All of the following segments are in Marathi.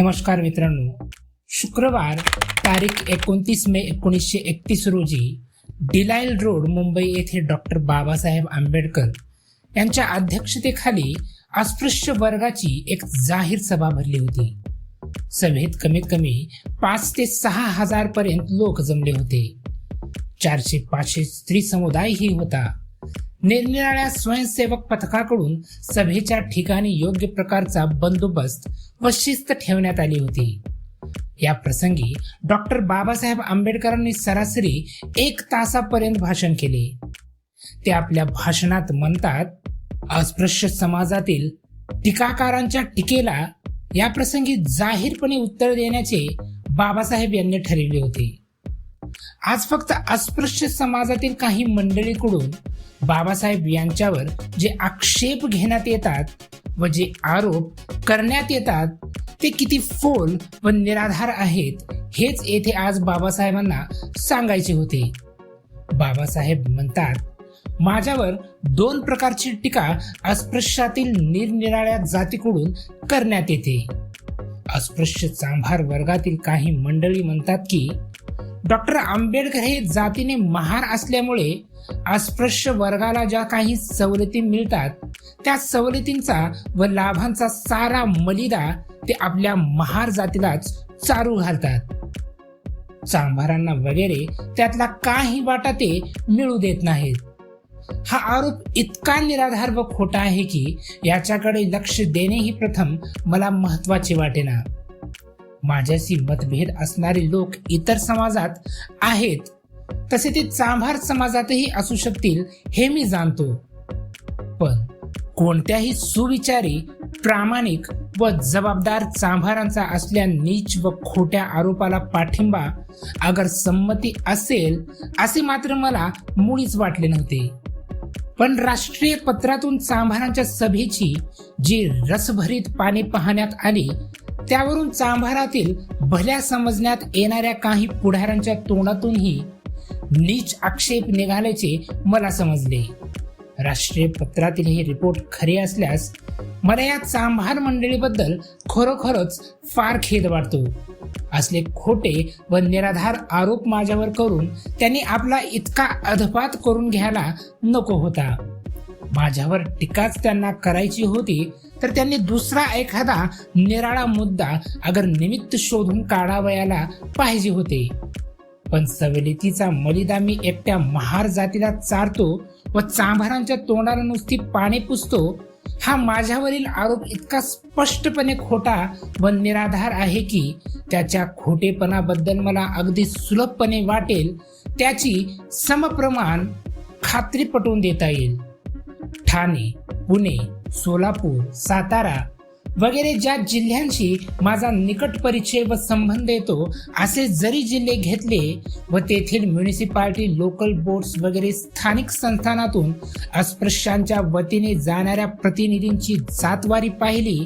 नमस्कार मित्रांनो. शुक्रवार तारीख एकोणतीस मे एकोणीसशे एकतीस रोजी डिलाईल रोड मुंबई येथे डॉक्टर बाबासाहेब आंबेडकर यांच्या अध्यक्षतेखाली अस्पृश्य वर्गाची एक जाहीर सभा भरली होती. सभेत कमीत कमी पाच ते सहा हजार पर्यंत लोक जमले होते. चारशे पाचशे स्त्री समुदायही होता. निरनिराळ्या स्वयंसेवक पथकाकडून सभेच्या ठिकाणी योग्य प्रकारचा बंदोबस्त व शिस्त ठेवण्यात आली होती. या प्रसंगी डॉक्टर बाबासाहेब आंबेडकरांनी सरासरी एक तासापर्यंत भाषण केले. ते आपल्या भाषणात म्हणतात अस्पृश्य समाजातील टीकाकारांच्या टीकेला या प्रसंगी जाहीरपणे उत्तर देण्याचे बाबासाहेब यांनी ठरविले होते. आज फक्त अस्पृश्य समाजातील काही मंडळीकडून बाबासाहेब यांच्यावर जे आक्षेप घेण्यात येतात व जे आरोप करण्यात येतात ते किती फोल व निराधार आहेत हेच येथे आज बाबासाहेबांना सांगायचे होते. बाबासाहेब म्हणतात माझ्यावर दोन प्रकारची टीका अस्पृश्यातील निरनिराळ्या जातीकडून करण्यात येते. अस्पृश्य चांभार वर्गातील काही मंडळी म्हणतात की डॉक्टर आंबेडकर हे जातीने महार असल्यामुळे अस्पृश्य वर्गाला ज्या काही सवलती मिळतात त्या सवलतींचा व लाभांचा सारा मलिदा ते आपल्या महार जातीलाच चारू घालतात. चांभारांना वगैरे त्यातला काही वाटा ते मिळू देत नाहीत. हा आरोप इतका निराधार व खोटा आहे की याच्याकडे लक्ष देणे ही प्रथम मला महत्त्वाचे वाटेना. माझ्याशी मतभेद असणारे लोक इतर समाजात आहेत तसे ते चांभार समाजातही असू शकतील हे मी जाणतो. पण कोणत्याही सुविचारी प्रामाणिक व जबाबदार चांभारांचा असल्या नीच व खोट्या आरोपाला पाठिंबा अगर संमती असेल असे मात्र मला मुळीच वाटले नव्हते. पण राष्ट्रीय पत्रातून चांभारांच्या सभेची जी रसभरीत पाने पाहण्यात आली त्यावरून चांभारातील भल्या समजण्यात येणाऱ्या काही पुढाऱ्यांच्या तोंडातूनही नीच आक्षेप निघाल्याचे मला समजले. राष्ट्रीय पत्रातील हे रिपोर्ट खरे असल्यास मला या चांभार मंडळीबद्दल खरोखरच फार खेद वाटतो. असले खोटे व निराधार आरोप माझ्यावर करून त्यांनी आपला इतका अधपात करून घ्यायला नको होता. माझ्यावर टीकाच त्यांना करायची होती तर त्यांनी दुसरा एखादा निराळा मुद्दा अगर निमित्त शोधून काढावयाला पाहिजे होते. पण सवलतीचा मलिदा मी एकट्या महार जातीला चारतो व चांभारांच्या तोंडाला नुसती पाणी पुसतो हा माझ्यावरील आरोप इतका स्पष्टपणे खोटा व निराधार आहे की त्याच्या खोटेपणाबद्दल मला अगदी सुलभपणे वाटेल त्याची समप्रमाण खात्री पटवून देता येईल. ठाणे पुणे सोलापूर सातारा वगैरे ज्या जिल्ह्यांशी माझा निकट परिचय व संबंध येतो असे जरी जिल्हे घेतले व तेथील म्युनिसिपालिटी लोकल बोर्ड्स वगैरे स्थानिक संस्थानातून अस्पृश्यांच्या वतीने जाणाऱ्या प्रतिनिधींची जातवारी पाहिली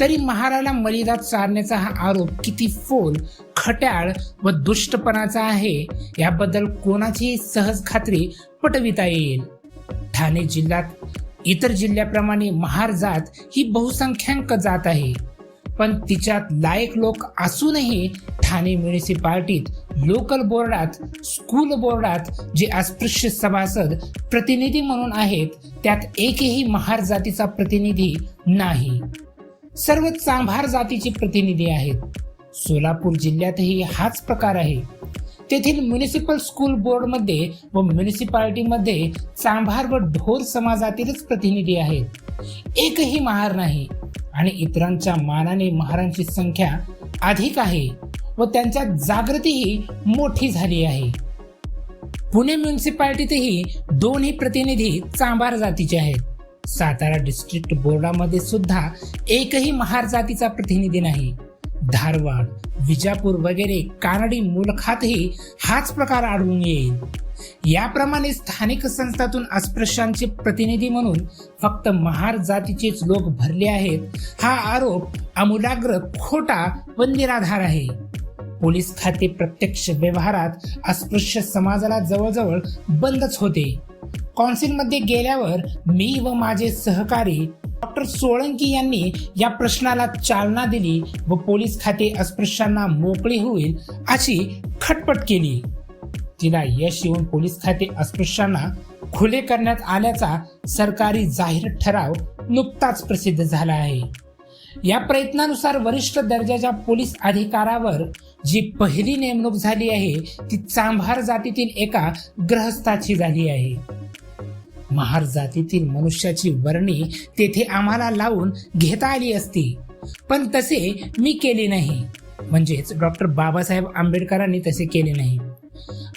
तरी महाराला मलिदात चारण्याचा हा आरोप किती फोल खट्याळ व दुष्टपणाचा आहे याबद्दल कोणाचीही सहज खात्री पटविता येईल. ठाणे जिल्ह्यात इतर जिल्ह्याप्रमाणे महार जात ही बहुसंख्याक जात आहे. पण तिच्यात लायक लोक असूनही ठाणे म्युनिसिपाल्टीत लोकल बोर्डात स्कूल बोर्डात जे अस्पृश्य सभासद प्रतिनिधी म्हणून आहेत त्यात एकही महार जातीचा प्रतिनिधी नाही. सर्व चांभार जातीचे प्रतिनिधी आहेत. सोलापूर जिल्ह्यातही हाच प्रकार आहे. तेथील म्युनिसिपल स्कूल बोर्डमध्ये व म्युनिसिपालिटीमध्ये चांभार व ढोर समाजातीलच प्रतिनिधी आहेत. एकही महार नाही आणि इतरांच्या मानाने महारांची संख्या अधिक आहे व त्यांच्यात जागृतीही मोठी झाली आहे. पुणे म्युनिसिपालिटीतही दोन्ही प्रतिनिधी चांभार जातीचे आहेत. सातारा डिस्ट्रिक्ट बोर्डामध्ये सुद्धा एकही महार जातीचा प्रतिनिधी नाही. धारवाड विजापूर वगैरे कानडी मुलखातही हाच प्रकार आढळून येईल. याप्रमाणे स्थानिक संस्थातून अस्पृश्यांचे प्रतिनिधी म्हणून फक्त महार जातीचेच लोक भरले आहेत हा आरोप आमूलाग्र खोटा व निराधार आहे. पोलीस खाते प्रत्यक्ष व्यवहारात अस्पृश्य समाजाला जवळजवळ बंदच होते. कौन्सिलमध्ये गेल्यावर मी व माझे सहकारी डॉक्टर सोळंकी यांनी या प्रश्नाला चालना दिली व पोलीस खाते अस्पृश्यांना मोकळे होईल अशी खटपट केली. तिला यश येऊन पोलीस खाते अस्पृश्यांना खुले करण्यात आल्याचा सरकारी जाहीर ठराव नुकताच प्रसिद्ध झाला आहे. या प्रयत्नानुसार वरिष्ठ दर्जाच्या पोलीस अधिकारावर जी पहिली नेमणूक झाली आहे ती चांभार जातीतील एका ग्रहस्थाची झाली आहे. महार जातीतील मनुष्याची वर्णी तेथे आम्हाला लावून घेता आली असती. पण तसे मी केले नाही. म्हणजेच डॉक्टर बाबासाहेब आंबेडकरांनी तसे केले नाही.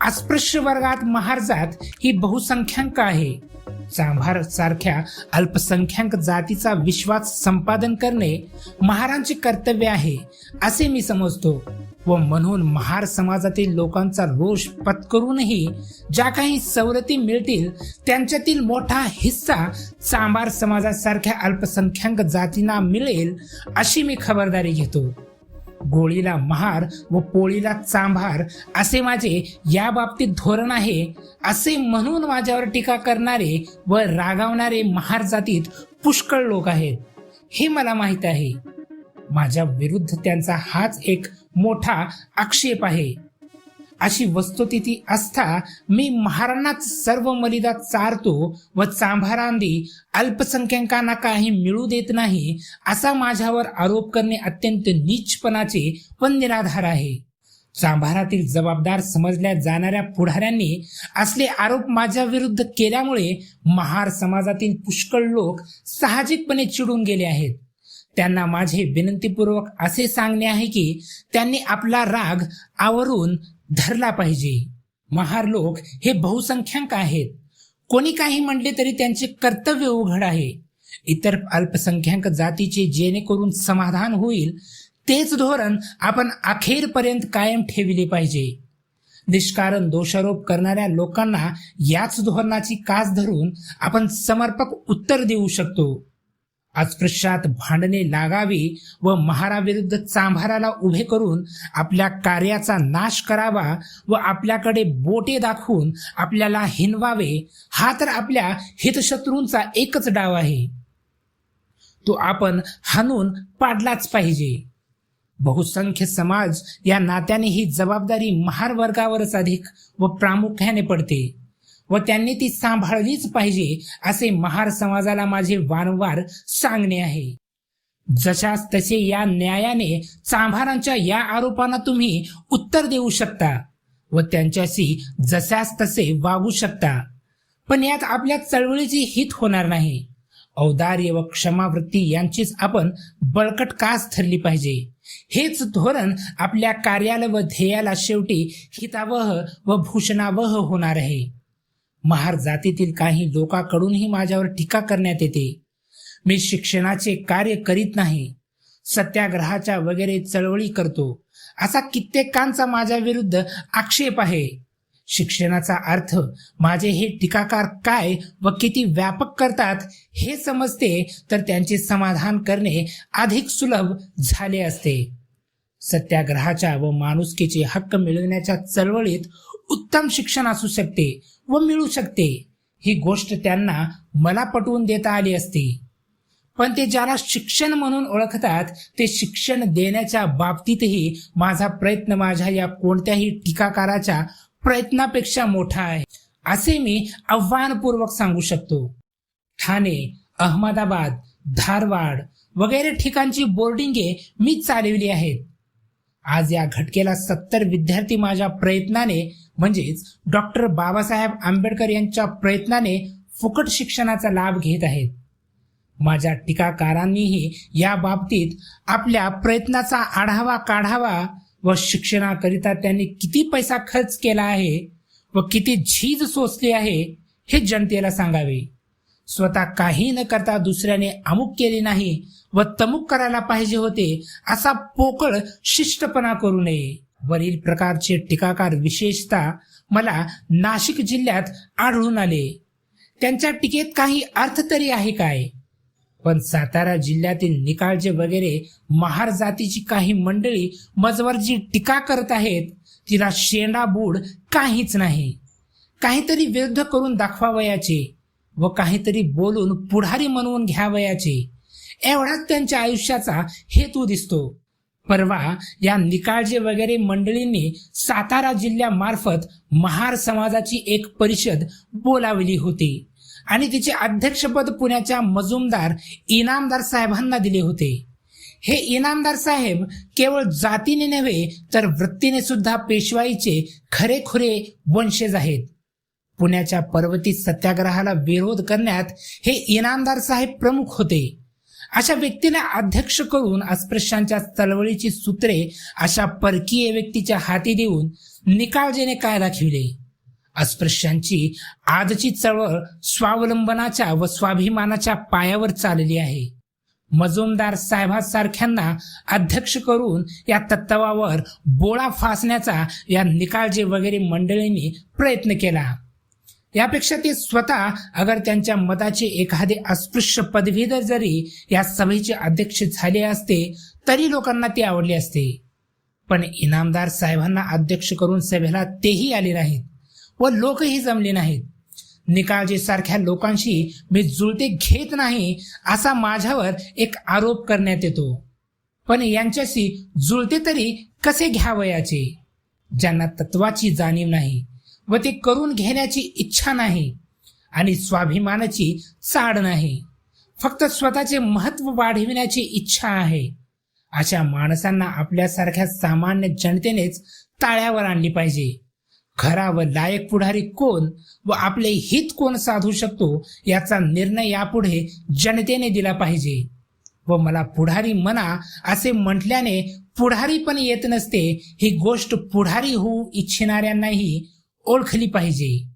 अस्पृश्य वर्गात महार जात ही बहुसंख्याक आहे. चांभार सारख्या अल्पसंख्याक जातीचा विश्वास संपादन करणे महारांचे कर्तव्य आहे असे मी समजतो. व म्हणून महार समाजातील लोकांचा रोष पत्करूनही ज्या काही सवलती मिळतील त्यांच्यातील मोठा हिस्सा चांभार समाजासारख्या अल्पसंख्याक जातींना मिळेल अशी मी खबरदारी घेतो. गोळीला महार व पोळीला चांभार असे माझे या बाबतीत धोरण आहे असे म्हणून माझ्यावर टीका करणारे व रागावणारे महार जातीत पुष्कळ लोक आहेत हे मला माहीत आहे. माझ्या विरुद्ध त्यांचा हाच एक मोठा आक्षेप आहे. अशी वस्तुस्थिती असता मी महाराणाच सर्व मलिदा चारतो व चांभारांदी अल्पसंख्याकांना काही मिळू देत नाही असा माझ्यावर आरोप करणे अत्यंत नीचपणाचे व निराधार आहे. चांभारातील जबाबदार समजल्या जाणाऱ्या पुढाऱ्यांनी असले आरोप माझ्या विरुद्ध केल्यामुळे महार समाजातील पुष्कळ लोक साहजिकपणे चिडून गेले आहेत. त्यांना माझे विनंतीपूर्वक असे सांगणे आहे की त्यांनी आपला राग आवरून धरला पाहिजे. महार लोक हे बहुसंख्याक आहेत. कोणी काही म्हणले तरी त्यांचे कर्तव्य उघड आहे. इतर अल्पसंख्याक जातीचे जेणेकरून समाधान होईल तेच धोरण आपण अखेरपर्यंत कायम ठेवले पाहिजे. निष्कारण दोषारोप करणाऱ्या लोकांना याच धोरणाची कास धरून आपण समर्पक उत्तर देऊ शकतो. अस्पृश्यात भांडणे लागावी व महाराविरुद्ध चांभाराला उभे करून आपल्या कार्याचा नाश करावा व आपल्याकडे बोटे दाखवून आपल्याला हिनवावे हा तर आपल्या हितशत्रूंचा एकच डाव आहे. तो आपण हाणून पाडलाच पाहिजे. बहुसंख्य समाज या नात्याने ही जबाबदारी महार वर्गावरच अधिक व प्रामुख्याने पडते. व त्यांनी ती सांभाळलीच पाहिजे असे महार समाजाला माझे वारंवार सांगणे आहे. जशास तसे या न्यायाने चांभारांच्या या आरोपांना तुम्ही उत्तर देऊ शकता व त्यांच्याशी जशास तसे वागू शकता. पण यात आपल्या चळवळीचे हित होणार नाही. औदार्य व क्षमावृत्ती यांचीच आपण बळकट कास ठरली पाहिजे. हेच धोरण आपल्या कार्याला व ध्येयाला शेवटी हितावह व भूषणावह होणार आहे. महार जातीतील काही लोकांकडूनही माझ्यावर टीका करण्यात येते. मी शिक्षणाचे कार्य करीत नाही. सत्याग्रहाच्या वगैरे चळवळी करतो. असा कित्येकांचा माझ्या विरुद्ध आक्षेप आहे. शिक्षणाचा अर्थ माझे हे टीकाकार काय व किती व्यापक करतात हे समजते तर त्यांचे समाधान करणे अधिक सुलभ झाले असते. सत्याग्रहाच्या व माणुसकीचे हक्क मिळवण्याच्या चळवळीत उत्तम शिक्षण असू शकते व मिळू शकते. ही गोष्ट त्यांना मला पटवून देता आली असती. पण ते ज्याला शिक्षण म्हणून ओळखतात ते शिक्षण देण्याच्या बाबतीतही माझा प्रयत्न माझ्या या कोणत्याही टीकाकाराच्या प्रयत्नापेक्षा मोठा आहे. असे मी आव्हानपूर्वक सांगू शकतो. ठाणे अहमदाबाद धारवाड वगैरे ठिकाणची बोर्डिंगे मी चालविली आहेत. आज या घटकेला सत्तर विद्यार्थी माझ्या प्रयत्नाने म्हणजेच डॉक्टर बाबासाहेब आंबेडकर यांच्या प्रयत्नाने फुकट शिक्षणाचा लाभ घेत आहेत. माझ्या टीकाकारांनीही या बाबतीत आपल्या प्रयत्नाचा आढावा काढावा व शिक्षणाकरिता त्यांनी किती पैसा खर्च केला आहे व किती झीज सोसली आहे हे जनतेला सांगावे. स्वतः काही न करता दुसऱ्याने अमुक केले नाही व तमुक करायला पाहिजे होते असा पोकळ शिष्टपणा करू नये. वरील प्रकारचे टीकाकार विशेषतः मला नाशिक जिल्ह्यात आढळून आले. त्यांच्या टीकेत काही अर्थ तरी आहे काय? पण सातारा जिल्ह्यातील निकाळजे वगैरे महार जातीची काही मंडळी मजवर जी टीका करत आहेत तिला शेंडा बूड काहीच नाही. काहीतरी विरुद्ध करून दाखवावयाचे. व काहीतरी बोलून पुढारी म्हणवून घ्यावयाचे. एवढाच त्यांच्या आयुष्याचा हेतू दिसतो. परवा या निकाळजे वगैरे मंडळींनी सातारा जिल्ह्यामार्फत महार समाजाची एक परिषद बोलावली होती. आणि तिचे अध्यक्षपद पुण्याच्या मजुमदार इनामदार साहेबांना दिले होते. हे इनामदार साहेब केवळ जातीने नव्हे तर वृत्तीने सुद्धा पेशवाईचे खरेखुरे वंशज आहेत. पुण्याच्या पर्वती सत्याग्रहाला विरोध करण्यात हे इनामदार साहेब प्रमुख होते. अशा व्यक्तीला अध्यक्ष करून अस्पृश्यांच्या चळवळीची सूत्रे अशा परकीय व्यक्तीच्या हाती देऊन निकाळजेने काय दाखविले अस्पृश्यांची आजची चळवळ स्वावलंबनाच्या व स्वाभिमानाच्या पायावर चालली आहे. मजुमदार साहेबांसारख्यांना अध्यक्ष करून या तत्वावर बोळा फासण्याचा या निकाळजी वगैरे मंडळींनी प्रयत्न केला. यापेक्षा ते स्वतः अगर त्यांच्या मताचे एखादे अस्पृश्य पदवीधर जरी या सभेचे अध्यक्ष झाले असते तरी लोकांना ते आवडले असते. पण इनामदार साहेबांना अध्यक्ष करून सभेला तेही आले नाहीत व लोकही जमले नाहीत. निकाळजे सारख्या लोकांशी मी जुळते घेत नाही असा माझ्यावर एक आरोप करण्यात येतो. पण यांच्याशी जुळते तरी कसे घ्यावयाचे? ज्यांना तत्वाची जाणीव नाही व ते करून घेण्याची इच्छा नाही आणि स्वाभिमानाची चाड नाही. फक्त स्वतःचे महत्त्व वाढविण्याची इच्छा आहे. अशा माणसांना आपल्यासारख्या सामान्य जनतेनेच ताळ्यावर आणली पाहिजे. खरा व लायक पुढारी कोण व आपले हित कोण साधू शकतो याचा निर्णय यापुढे जनतेने दिला पाहिजे. व मला पुढारी म्हणा असे म्हटल्याने पुढारी पण येत नसते ही गोष्ट पुढारी होऊ इच्छिणाऱ्यांनाही ओळखली पाहिजे.